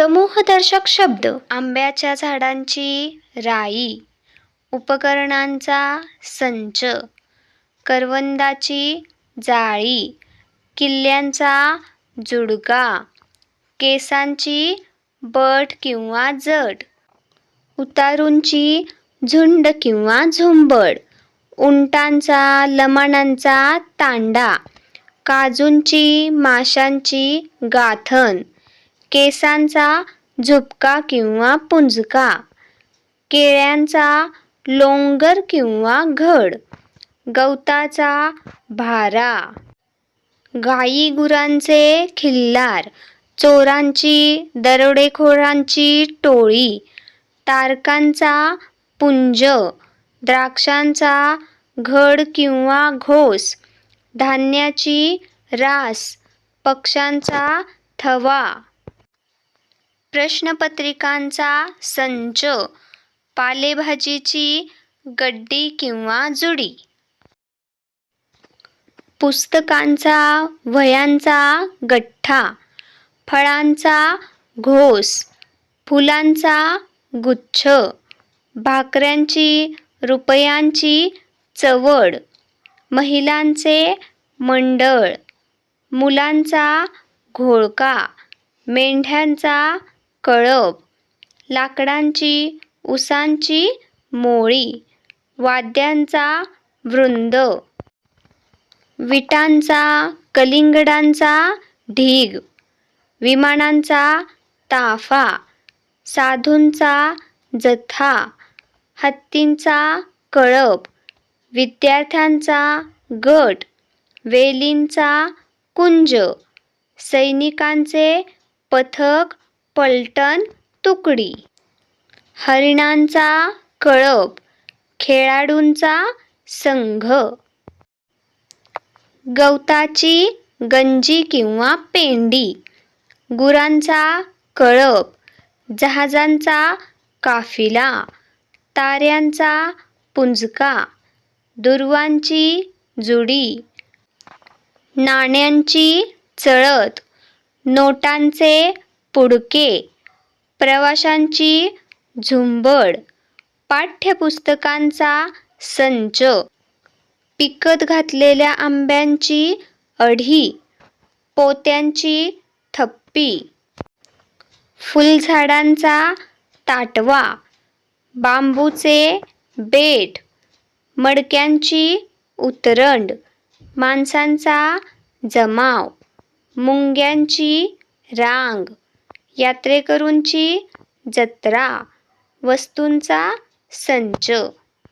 समूहदर्शक शब्द. आंब्याच्या झाडांची राई उपकरणांचा संच करवंदाची जाळी किल्ल्यांचा जुडगा केसांची बट किंवा जड उतारूंची झुंड किंवा झुंबड उंटांचा लमाणांचा तांडा काजूंची माशांची गाथन केसांचा झुपका किंवा पुंजका केळ्यांचा लोंगर किंवा घड गवताचा भारा गाई गुरांचे खिल्लार चोरांची दरोडेखोरांची टोळी तारकांचा पुंज द्राक्षांचा घड किंवा घोस धान्याची रास पक्ष्यांचा थवा. प्रश्नपत्रिकांचा संच पालेभाजीची गड्डी किंवा जुडी. पुस्तकांचा वयांचा गठ्ठा फळांचा घोस फुलांचा गुच्छ भाकऱ्यांची रुपयांची चवड महिलांचे मंडळ मुलांचा घोळका मेंढ्यांचा कळप लाकडांची उसांची मोळी. वाद्यांचा वृंद. विटांचा कलिंगडांचा ढीग. विमानांचा ताफा. साधूंचा जथा. हत्तींचा कळप. विद्यार्थ्यांचा गट. वेलींचा कुंज. सैनिकांचे पथक पलटण तुकडी. हरिणांचा कळप खेळाडूंचा संघ. गवताची गंजी किंवा पेंडी. गुरांचा कळप जहाजांचा काफिला ताऱ्यांचा पुंजका दुर्वांची जुडी. नाण्यांची चळत नोटांचे पुडके. प्रवाशांची झुंबड. पाठ्यपुस्तकांचा संच. पिकत घातलेल्या आंब्यांची अढी. पोत्यांची थप्पी. फुलझाडांचा ताटवा. बांबूचे बेट. मडक्यांची उतरंड. माणसांचा जमाव. मुंग्यांची रांग. यात्रेकरूंची जत्रा वस्तूंचा संच.